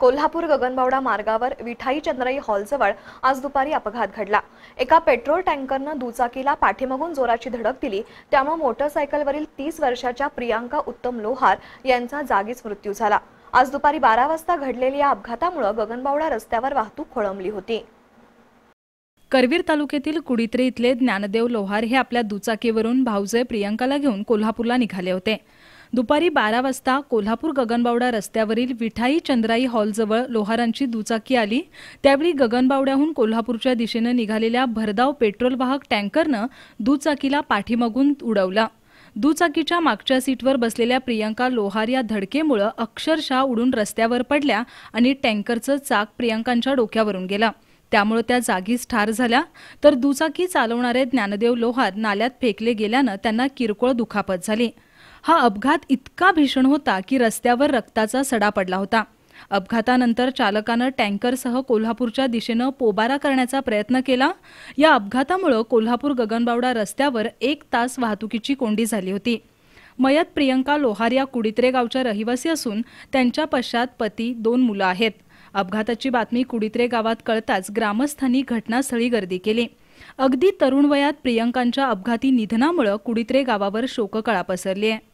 कोल्हापूर गगनबावडा मार्गावर विठाई चंद्रई हॉलजवळ आज दुपारी अपघात घडला. एका पेट्रोल टँकरनं दुचाकीला पाठीमागून जोराची धडक दिली. त्यामुळे मोटरसायकलवरील तीस वर्षाच्या प्रियांका उत्तम लोहार यांचा जागीच मृत्यू झाला. आज दुपारी बारा वाजता घडलेल्या या अपघातामुळे गगनबावडा रस्त्यावर वाहतूक खोळंबली होती. करवीर तालुक्यातील कुडित्रे इथले ज्ञानदेव लोहार हे आपल्या दुचाकीवरून भाऊजय प्रियंकाला घेऊन कोल्हापूरला निघाले होते. दुपारी बारा वाजता कोल्हापूर गगनबावडा रस्त्यावरील विठाई चंद्राई हॉलजवळ लोहारांची दुचाकी आली. त्यावेळी गगनबावड्याहून कोल्हापूरच्या दिशेनं निघालेल्या भरधाव पेट्रोल वाहक टँकरनं दुचाकीला पाठीमागून उडवला. दुचाकीच्या मागच्या सीटवर बसलेल्या प्रियंका लोहार या धडकेमुळं अक्षरशः उडून रस्त्यावर पडल्या आणि टँकरचं चाक प्रियंकांच्या डोक्यावरून गेलं. त्यामुळे त्या जागीच ठार झाल्या. तर दुचाकी चालवणारे ज्ञानदेव लोहार नाल्यात फेकले गेल्यानं त्यांना किरकोळ दुखापत झाली. हा अपघात इतका भीषण होता की रस्त्यावर रक्ताचा सडा पडला होता. अपघातानंतर चालकानं टँकरसह कोल्हापूरच्या दिशेनं पोबारा करण्याचा प्रयत्न केला. या अपघातामुळं कोल्हापूर गगनबावडा रस्त्यावर एक तास वाहतुकीची कोंडी झाली होती. मयत प्रियंका लोहार या कुडित्रे गावच्या रहिवासी असून त्यांच्या पश्चात पती दोन मुलं आहेत. अपघाताची बातमी कुडित्रे गावात कळताच ग्रामस्थांनी घटनास्थळी गर्दी केली. अगदी तरुण वयात प्रियंकांच्या अपघाती निधनामुळं कुडित्रे गावावर शोककळा पसरली आहे